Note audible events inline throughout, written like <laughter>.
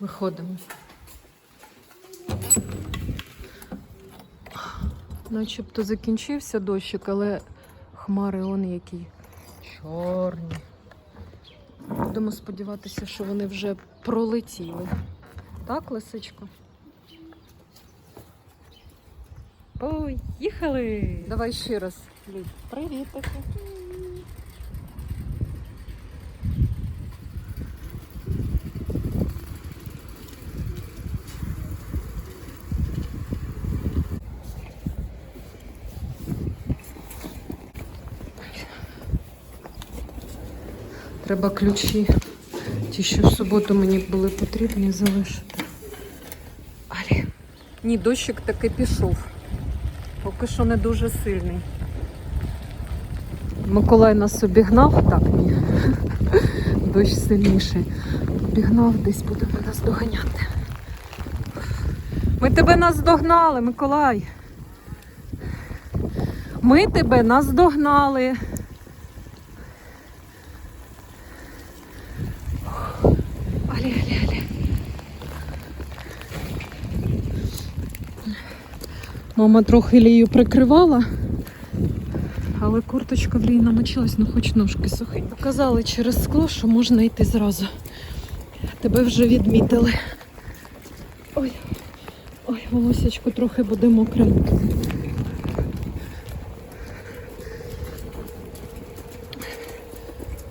Виходимо. Начебто закінчився дощик, але хмари он які чорні. Будемо сподіватися, що вони вже пролетіли. Так, лисичко? Поїхали! Давай ще раз. Привіт. Треба ключі. Ті, що в суботу мені були потрібні, залишити. Алі. Ні, дощик таки пішов. Поки що не дуже сильний. Миколай нас обігнав, так ні. <laughs> Дощ сильніший. Обігнав, десь будемо нас доганяти. Ми тебе наздогнали, Миколай. Ми тебе наздогнали. Мама трохи лію прикривала, але курточка в лії намочилась, ну хоч ножки сухі. Показали через скло, що можна йти зразу. Тебе вже відмітили. Ой, ой, волосечко трохи буде мокреньке.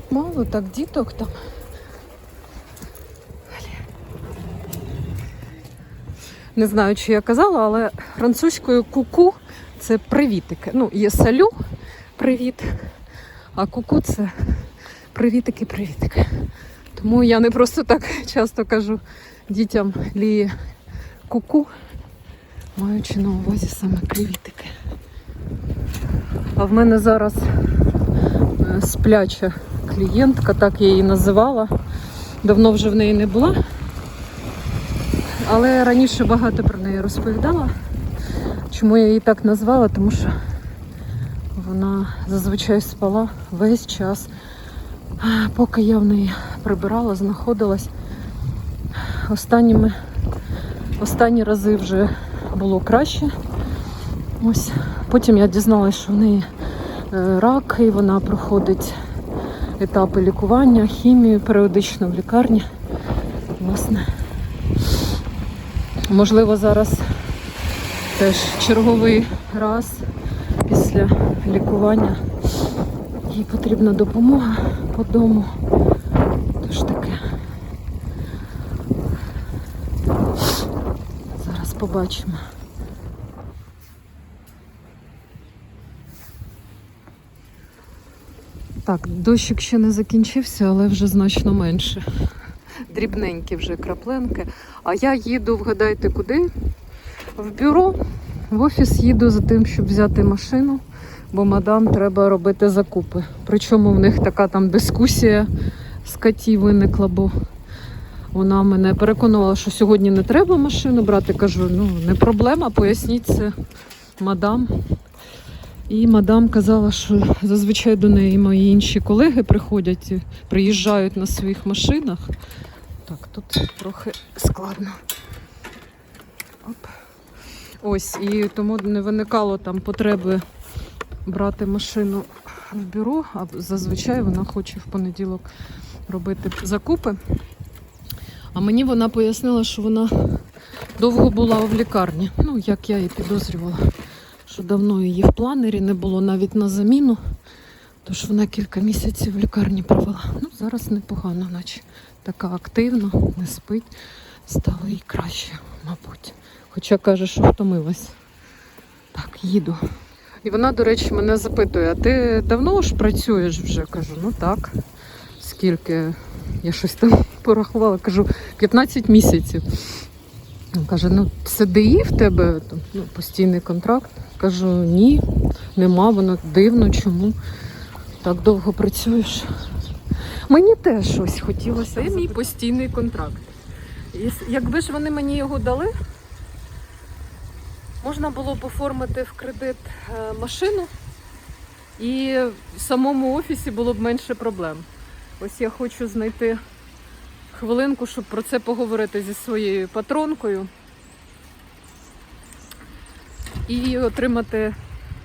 Мало так діток там. Не знаю, чи я казала, але французькою куку це привітики. Ну, є салю привіт, а куку це привітики-привітики. Тому я не просто так часто кажу дітям лії куку, маючи на увазі саме привітики. А в мене зараз е, спляча клієнтка, так я її називала. Давно вже в неї не була. Але раніше багато про неї розповідала. Чому я її так назвала? Тому що вона зазвичай спала весь час, поки я в неї прибирала, знаходилась. Останніми, останні рази вже було краще. Ось. Потім я дізналася, що в неї е, рак, і вона проходить етапи лікування, хімію періодично в лікарні. Власне. Можливо, зараз теж черговий раз після лікування їй потрібна допомога по дому. Тож таке. Зараз побачимо. Так, дощик ще не закінчився, але вже значно менше. Дрібненькі вже крапленки. А я їду, вгадайте куди? В бюро. В офіс їду за тим, щоб взяти машину, бо мадам треба робити закупи. Причому в них така там дискусія з катів виникла, бо вона мене переконувала, що сьогодні не треба машину брати. Кажу, ну не проблема, поясніть це мадам. І мадам казала, що зазвичай до неї мої інші колеги приходять, приїжджають на своїх машинах. Так, тут трохи складно. Оп. Ось, і тому не виникало там потреби брати машину в бюро, а зазвичай вона хоче в понеділок робити закупи. А мені вона пояснила, що вона довго була в лікарні. Ну, як я і підозрювала, що давно її в планері не було навіть на заміну. Тож вона кілька місяців в лікарні провела. Ну, зараз непогано, наче така активна, не спить. Стало їй краще, мабуть. Хоча каже, що втомилась. Так, їду. І вона, до речі, мене запитує: а ти давно ж працюєш вже? Кажу, ну так. Скільки? Я щось там <laughs> порахувала, кажу, 15 місяців. Каже, ну це ДІ в тебе ну, постійний контракт. Кажу, ні, нема, воно дивно, чому так довго працюєш. Мені теж щось хотілося. Це мій постійний контракт. І якби ж вони мені його дали, можна було б оформити в кредит е, машину, і в самому офісі було б менше проблем. Ось я хочу знайти хвилинку, щоб про це поговорити зі своєю патронкою і отримати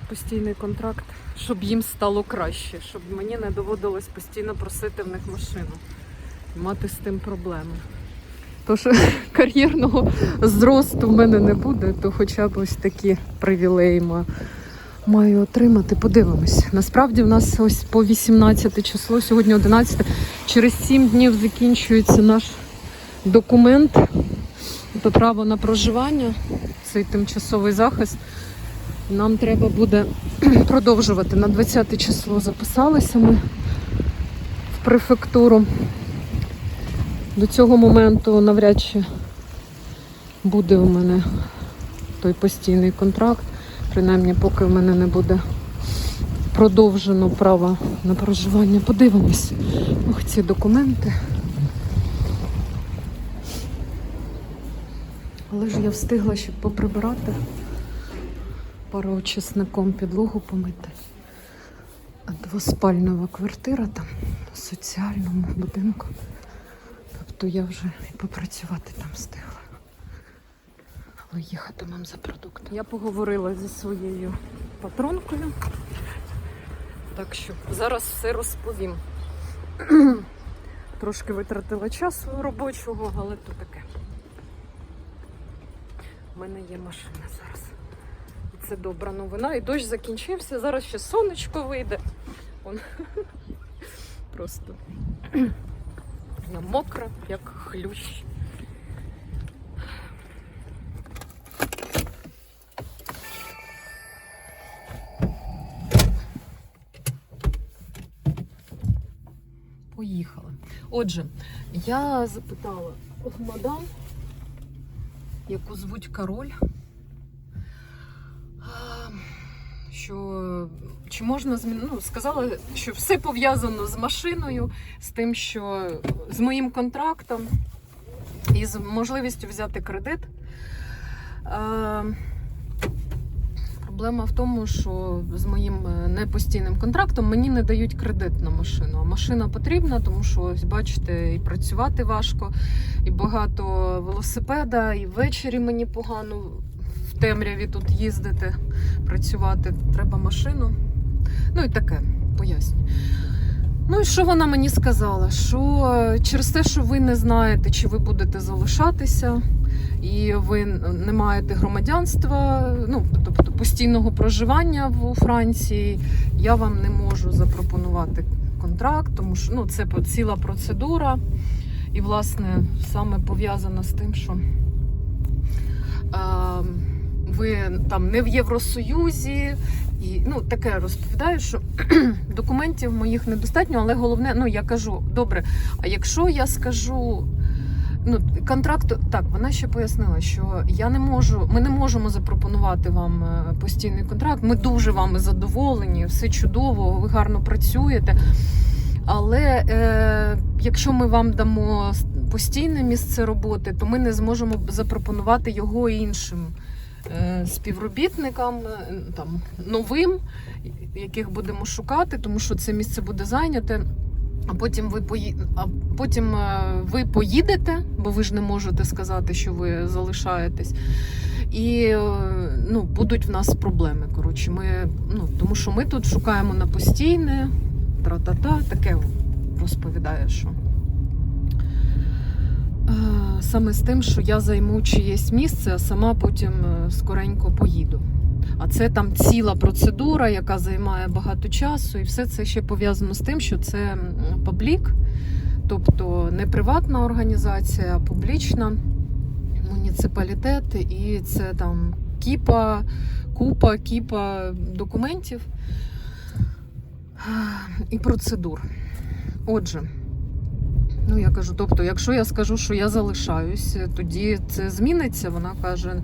постійний контракт, щоб їм стало краще, щоб мені не доводилось постійно просити в них машину мати з тим проблеми. Тож <laughs> кар'єрного зросту в мене не буде, то хоча б ось такі привілеї маю отримати. Подивимось. Насправді в нас ось по 18 число, сьогодні 11, через 7 днів закінчується наш документ про право на проживання, цей тимчасовий захист. Нам треба буде <clears throat> продовжувати. На 20 число записалися ми в префектуру. До цього моменту навряд чи буде у мене той постійний контракт. Принаймні, поки в мене не буде продовжено право на проживання. Подивимось. Ох, ці документи. Але ж я встигла ще поприбирати пароочисником підлогу помити. Двоспальнова квартира там в соціальному будинку. Тобто я вже і попрацювати там встигла. Але їхатимем за продуктом. Я поговорила зі своєю патронкою. Так що зараз все розповім. <clears throat> Трошки витратила часу робочого, але то таке. У мене є машина зараз. Це добра новина. І дощ закінчився. Зараз ще сонечко вийде. Он. <laughs> Просто я мокра, як хлющ. Поїхали. Отже, я запитала мадам, яку звуть король, а, що чи можна змінити. Ну, сказала, що все пов'язано з машиною, з тим, що з моїм контрактом і з можливістю взяти кредит. А, Проблема в тому, що з моїм е, непостійним контрактом мені не дають кредит на машину. А машина потрібна, тому що бачите, і працювати важко, і багато велосипеда, і ввечері мені погано темряві тут їздити, працювати. Треба машину. Ну і таке, поясню. Ну і що вона мені сказала? Що е, через те, що ви не знаєте, чи ви будете залишатися, і ви не маєте громадянства, ну тобто постійного проживання в- Франції, я вам не можу запропонувати контракт, тому що ну, це ціла процедура. І, власне, саме пов'язано з тим, що ви там не в Євросоюзі, і ну таке розповідаю, що <clears throat> документів моїх недостатньо, але головне, ну я кажу, добре, а якщо я скажу. Ну, контракт, так, вона ще пояснила, що я не можу, ми не можемо запропонувати вам е, постійний контракт. Ми дуже вами задоволені, все чудово, ви гарно працюєте. Але е, якщо ми вам дамо постійне місце роботи, то ми не зможемо запропонувати його іншим співробітникам, е, там новим, яких будемо шукати, тому що це місце буде зайняте. А потім ви пої... а потім е, ви поїдете, бо ви ж не можете сказати, що ви залишаєтесь. І е, ну, будуть в нас проблеми. Коротше, ми, ну, тому що ми тут шукаємо на постійне, тра-та-та, таке розповідає, що. Саме з тим, що я займу чиєсь місце, а сама потім е, скоренько поїду. А це там ціла процедура, яка займає багато часу, і все це ще пов'язано з тим, що це паблік, тобто не приватна організація, а публічна муніципалітет, і це там кіпа, купа, кіпа документів і процедур. Отже. Ну, я кажу, тобто, якщо я скажу, що я залишаюсь, тоді це зміниться. Вона каже: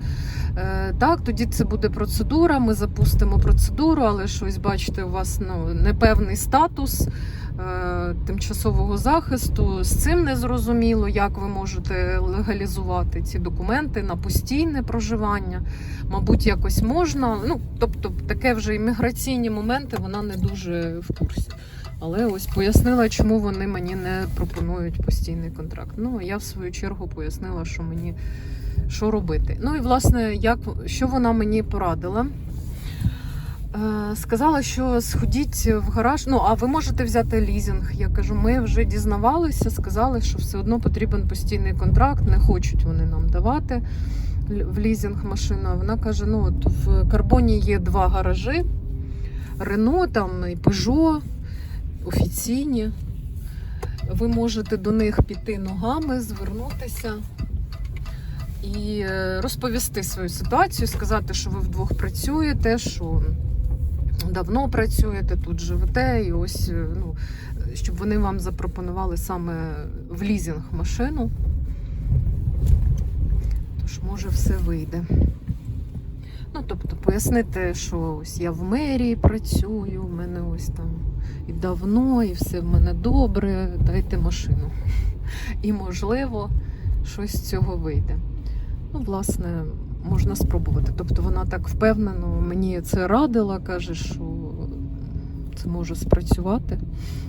«Е, так, тоді це буде процедура, ми запустимо процедуру, але щось, бачите, у вас ну, непевний статус е, тимчасового захисту. З цим не зрозуміло, як ви можете легалізувати ці документи на постійне проживання. Мабуть, якось можна. Ну, тобто, таке вже імміграційні моменти вона не дуже в курсі. Але ось пояснила, чому вони мені не пропонують постійний контракт. Ну, я в свою чергу пояснила, що мені що робити. Ну і власне, як, що вона мені порадила. Е, Сказала, що сходіть в гараж. Ну, а ви можете взяти лізинг. Я кажу, ми вже дізнавалися, сказали, що все одно потрібен постійний контракт, не хочуть вони нам давати в лізинг машину. Вона каже: ну от в карбоні є два гаражі: Рено, там і Peugeot, офіційні. Ви можете до них піти ногами, звернутися і е, розповісти свою ситуацію, сказати, що ви вдвох працюєте, що давно працюєте, тут живете, і ось е, ну, щоб вони вам запропонували саме в лізинг машину. Тож, може, все вийде. Ну, тобто, пояснити, що ось я в мерії працюю, в мене ось там і давно, і все в мене добре, дайте машину. І, можливо, щось з цього вийде. Ну, власне, можна спробувати. Тобто вона так впевнено мені це радила, каже, що це може спрацювати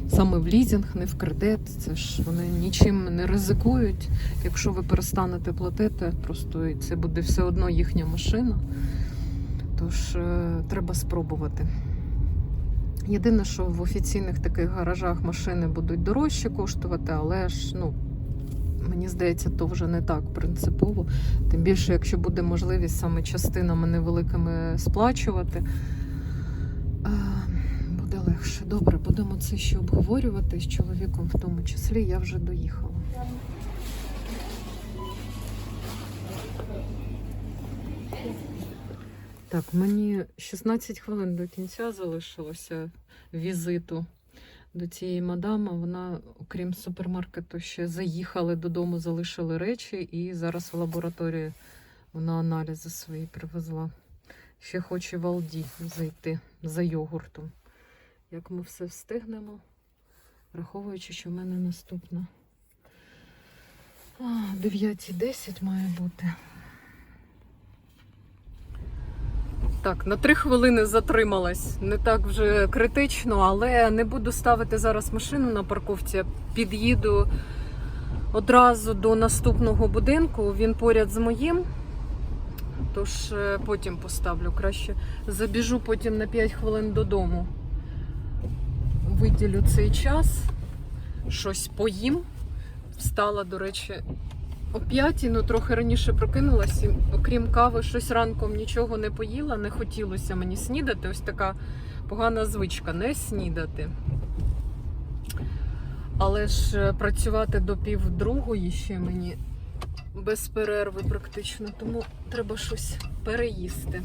саме в лізинг, не в кредит. Це ж вони нічим не ризикують. Якщо ви перестанете платити, просто це буде все одно їхня машина. Тож е, треба спробувати. Єдине, що в офіційних таких гаражах машини будуть дорожче коштувати, але ж ну, мені здається, то вже не так принципово. Тим більше, якщо буде можливість саме частинами невеликими сплачувати, е, буде легше. Добре, будемо це ще обговорювати з чоловіком, в тому числі я вже доїхала. Так, мені 16 хвилин до кінця залишилося візиту до цієї мадами. Вона, окрім супермаркету, ще заїхали додому, залишили речі, і зараз в лабораторії вона аналізи свої привезла. Ще хоче в Алді зайти за йогуртом. Як ми все встигнемо, враховуючи, що в мене наступна. 9.10 має бути. Так, на три хвилини затрималась. Не так вже критично, але не буду ставити зараз машину на парковці. Під'їду одразу до наступного будинку. Він поряд з моїм. Тож е, потім поставлю. Краще забіжу потім на 5 хвилин додому. Виділю цей час, щось поїм. Встала, до речі, о п'ятій, ну трохи раніше прокинулась, і, окрім кави, щось ранком нічого не поїла, не хотілося мені снідати. Ось така погана звичка не снідати. Але ж е, працювати до півдругої ще мені без перерви практично, тому треба щось переїсти.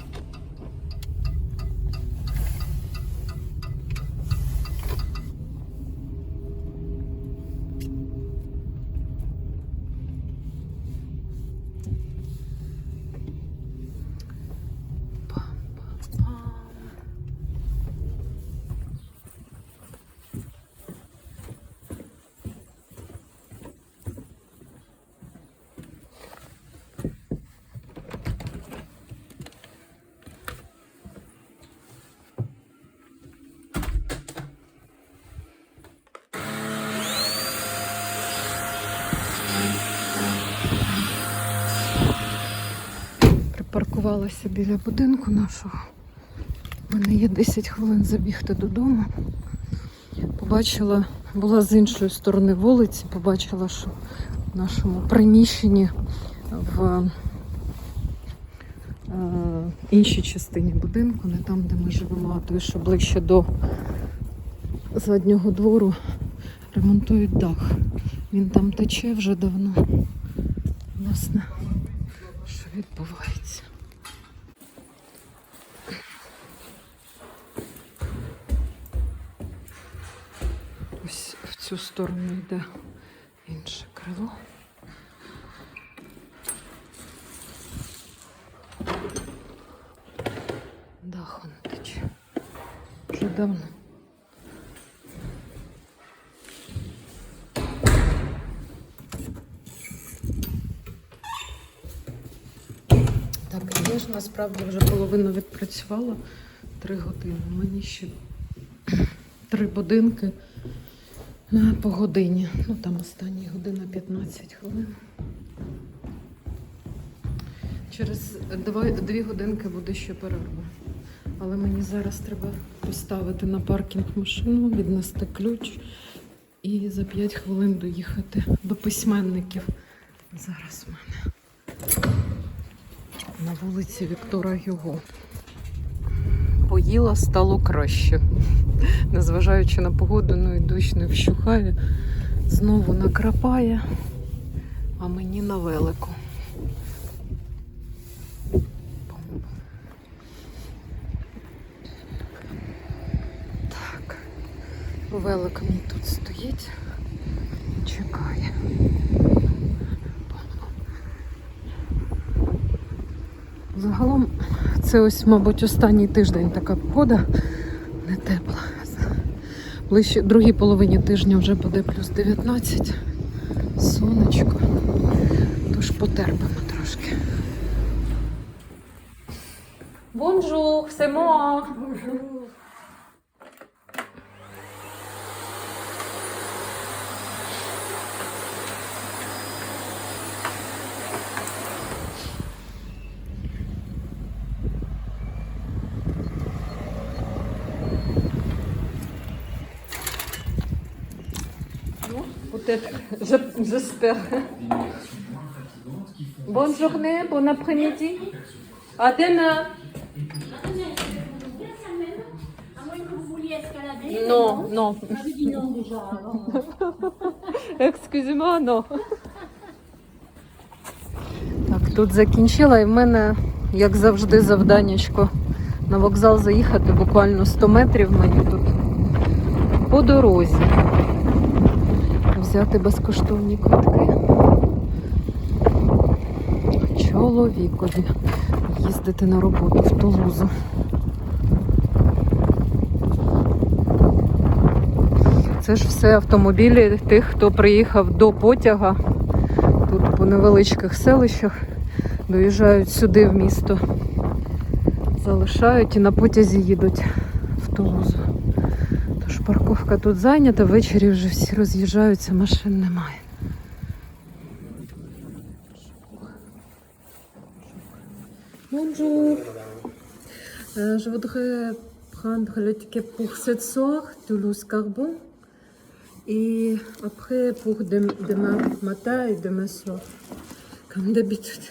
Припаркувалася біля будинку нашого. У мене є 10 хвилин забігти додому. Побачила, була з іншої сторони вулиці, побачила, що в нашому приміщенні в е, іншій частині будинку, не там, де ми живемо, а той, що ближче до заднього двору, ремонтують дах. Він там тече вже давно. Власне, що відбувається. Цю сторону йде інше крило. Даху не тече. Вже давно. Так, я ж насправді вже половину відпрацювала три години. Мені ще три будинки по годині. Ну там останні година 15 хвилин. Через два, дві годинки буде ще перерва. Але мені зараз треба поставити на паркінг машину, віднести ключ і за 5 хвилин доїхати до письменників. Зараз в мене на вулиці Віктора Гюго. Поїла, стало краще. <laughs> Незважаючи на погоду, ну і дощ не вщухає. Знову накрапає, а мені на велику. Так, велик мій тут стоїть, чекає. Загалом це ось, мабуть, останній тиждень така погода. Ближче другій половині тижня вже буде плюс 19. Сонечко. Тож потерпимо трошки. Бонжур, c'est Peut-être, je- j'espère. Bonne journée, bon après-midi. À demain. Non, non. Dit non тут закінчила і в мене, як завжди, завданнячко на вокзал заїхати буквально 100 метрів мені тут по дорозі. Взяти безкоштовні квитки. Чоловікові їздити на роботу в Тулузу. Це ж все автомобілі тих, хто приїхав до потяга. Тут по невеличких селищах доїжджають сюди в місто, залишають і на потязі їдуть в Тулузу. Парковка тут зайнята, ввечері вже всі роз'їжджаються, машин немає. Bonjour. Euh, je voudrais prendre le ticket pour cette soir, Toulouse-Carbon. Et après pour demain matin et demain soir. Comme d'habitude.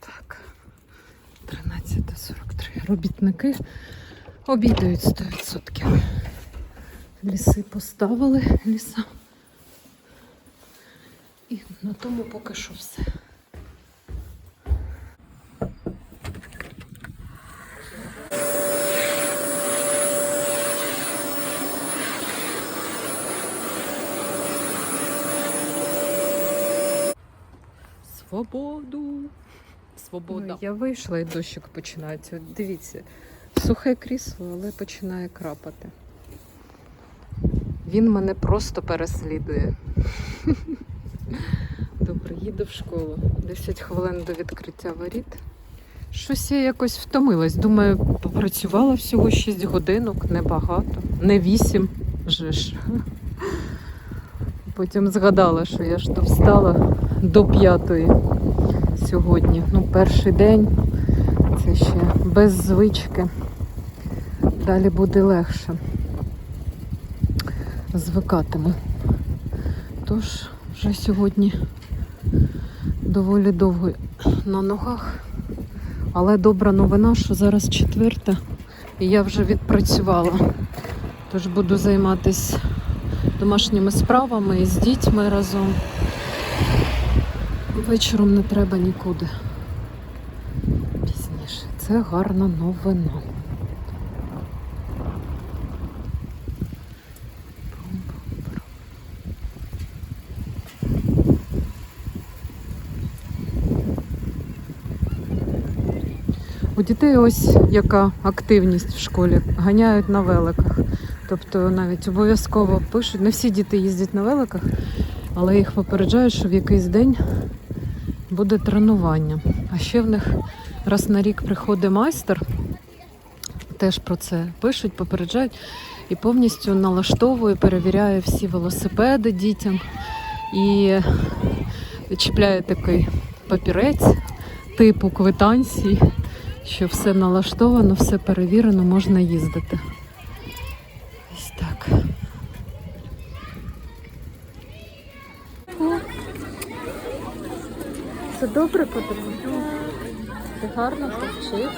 Так, 13.43. Робітники обідають 100%. Ліси поставили, ліса. І на тому поки що все. Свободу! Свобода. я вийшла і дощик починається. Дивіться, сухе крісло, але починає крапати. Він мене просто переслідує. <laughs> Добре, їду в школу. 10 хвилин до відкриття воріт. Щось я якось втомилась. Думаю, попрацювала всього 6 годинок, небагато. Не 8 же ж. <laughs> Потім згадала, що я ж то встала до п'ятої сьогодні. Ну, перший день. Це ще без звички. Далі буде легше. Звикатиму. Тож, вже сьогодні доволі довго на ногах. Але добра новина, що зараз четверта, і я вже відпрацювала. Тож буду займатися домашніми справами і з дітьми разом. Вечором не треба нікуди. Пізніше. Це гарна новина. У дітей ось яка активність в школі. Ганяють на великах. Тобто навіть обов'язково пишуть. Не всі діти їздять на великах, але їх попереджають, що в якийсь день буде тренування. А ще в них раз на рік приходить майстер, теж про це пишуть, попереджають і повністю налаштовує, перевіряє всі велосипеди дітям і чіпляє такий папірець типу квитанції, що все налаштовано, все перевірено, можна їздити. Ось так. Це добре подарунок? Ти гарно повчився?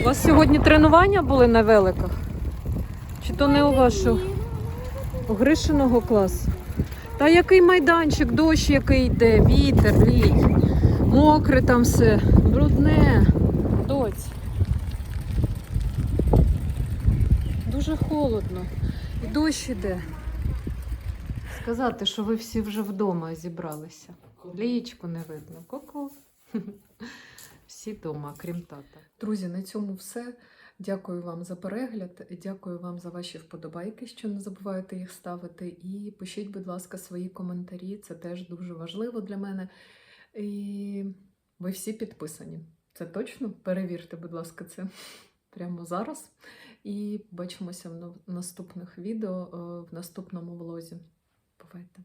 У вас сьогодні тренування були на великах? Чи то не у вашого? У Гришиного класу? Та який майданчик, дощ який йде, вітер, лій. Мокре там все, брудне. Доць. Дуже холодно. І дощ іде. Сказати, що ви всі вже вдома зібралися. Лієчку не видно. Ку-ку. <laughs> Всі вдома, крім тата. Друзі, на цьому все. Дякую вам за перегляд. Дякую вам за ваші вподобайки, що не забувайте їх ставити. І пишіть, будь ласка, свої коментарі. Це теж дуже важливо для мене. І ви всі підписані. Це точно? Перевірте, будь ласка, це <laughs> прямо зараз. І бачимося в наступних відео е, в наступному влозі. Бувайте!